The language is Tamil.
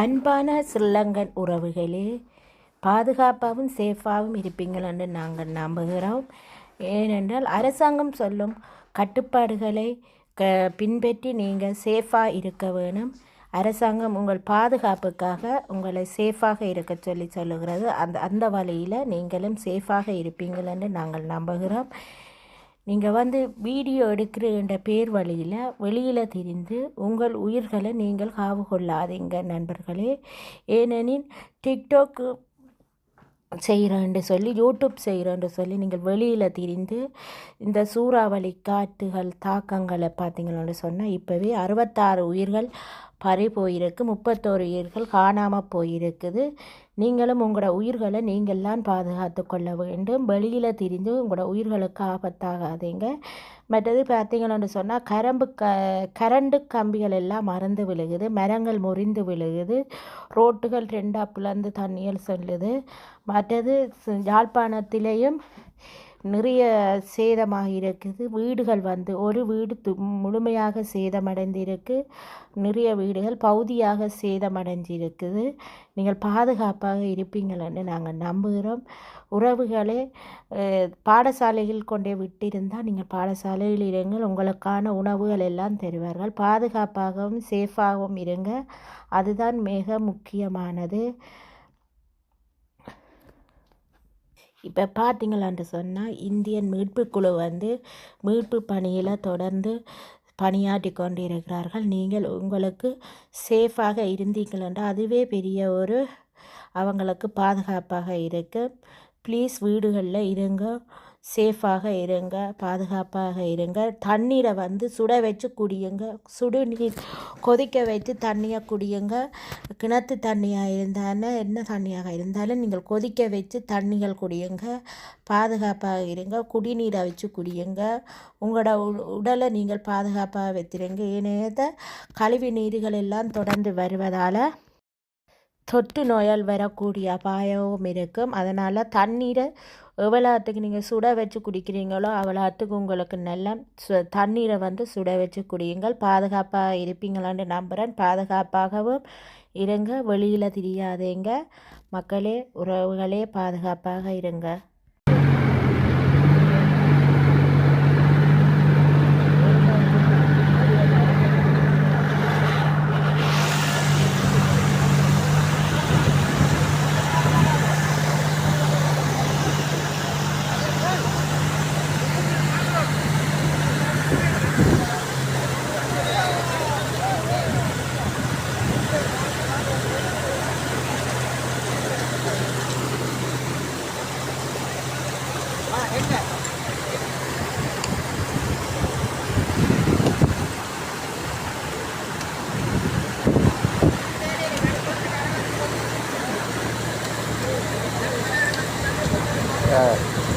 அன்பான ஸ்ரீலங்கன் உறவுகளே பாதுகாப்பாகவும் சேஃபாகவும் இருப்பீங்கள் என்று நாங்கள் நம்புகிறோம். ஏனென்றால் அரசாங்கம் சொல்லும் கட்டுப்பாடுகளை க பின்பற்றி நீங்கள் சேஃபாக இருக்க வேணும். அரசாங்கம் உங்கள் பாதுகாப்புக்காக உங்களை சேஃபாக இருக்க சொல்லி சொல்லுகிறது. அந்த அந்த வழியில் நீங்களும் சேஃபாக இருப்பீங்கள் என்று நாங்கள் நம்புகிறோம். நீங்கள் வந்து வீடியோ எடுக்கிற பேர் வழியில் வெளியில் திரிந்து உங்கள் உயிர்களை நீங்கள் காவு கொள்ளாதீங்க நண்பர்களே. ஏனெனில் டிக்டாக்கு செய்கிறேன்னு சொல்லி யூடியூப் செய்கிறேன்னு சொல்லி நீங்கள் வெளியில் திரிந்து இந்த சூறாவளி காற்றுகள் தாக்கங்களை பார்த்தீங்கன்னு சொன்னால் இப்போவே அறுபத்தாறு உயிர்கள் பறி போயிருக்கு முப்பத்தோரு உயிர்கள் காணாமல் போயிருக்குது. நீங்களும் உங்களோட உயிர்களை நீங்கள்லாம் பாதுகாத்து கொள்ள வேண்டும். வெளியில் திரிந்து உங்களோட உயிர்களுக்கு ஆபத்தாகாதீங்க. மற்றது பார்த்தீங்கன்னு சொன்னால் கரம்பு க கரண்டு கம்பிகள் எல்லாம் மறந்து விழுகுது. மரங்கள் முறிந்து விழுகுது. ரோட்டுகள் ரெண்டாக பிளந்து தண்ணியில் சொல்லுது. மற்றது யாழ்ப்பாணத்திலேயும் நிறைய சேதமாக இருக்குது. வீடுகள் வந்து ஒரு வீடு து முழுமையாக சேதமடைந்திருக்கு. நிறைய வீடுகள் பகுதியாக சேதமடைஞ்சிருக்குது. நீங்கள் பாதுகாப்பாக இருப்பீங்கள்னு நாங்கள் நம்புகிறோம். உறவுகளே பாடசாலையில் கொண்டே விட்டிருந்தால் நீங்கள் பாடசாலையில் இருங்கள். உங்களுக்கான உணவுகள் எல்லாம் தருவார்கள். பாதுகாப்பாகவும் சேஃபாகவும் இருங்க. அதுதான் மிக முக்கியமானது. இப்போ பார்த்தீங்களான்னு சொன்னால் இந்தியன் மீட்பு குழு வந்து மீட்பு பணியில் தொடர்ந்து பணியாற்றி கொண்டு இருக்கிறார்கள் நீங்கள் உங்களுக்கு சேஃபாக என்றால் அதுவே பெரிய ஒரு அவங்களுக்கு பாதுகாப்பாக இருக்குது ப்ளீஸ் வீடுகளில் இருங்க. சேஃபாக இருங்க. பாதுகாப்பாக இருங்க. தண்ணீரை வந்து சுட வச்சு குடியுங்க. சுடு நீர் கொதிக்க வைத்து தண்ணியை குடியுங்க. கிணத்து தண்ணியாக இருந்தாலும் என்ன தண்ணியாக இருந்தாலும் நீங்கள் கொதிக்க வச்சு தண்ணிகள் குடியுங்க. பாதுகாப்பாக இருங்க. குடிநீரை வச்சு குடியுங்க. உங்களோட உடலை நீங்கள் பாதுகாப்பாக வைத்திருங்க. ஏனையத கழிவு நீர்கள் எல்லாம் தொடர்ந்து வருவதால் தொற்று நோயால் வரக்கூடிய அபாயமும் இருக்கும். அதனால் தண்ணீரை எவ்வளோத்துக்கு நீங்கள் சுட வச்சு குடிக்கிறீங்களோ அவ்வளோத்துக்கு உங்களுக்கு நல்ல சு தண்ணீரை வந்து சுட வச்சு குடியுங்கள். பாதுகாப்பாக இருப்பீங்களான்னு நம்புகிறேன் பாதுகாப்பாகவும் இருங்க. வெளியில் தெரியாதேங்க. மக்களே உறவுகளே பாதுகாப்பாக இருங்க. Yeah.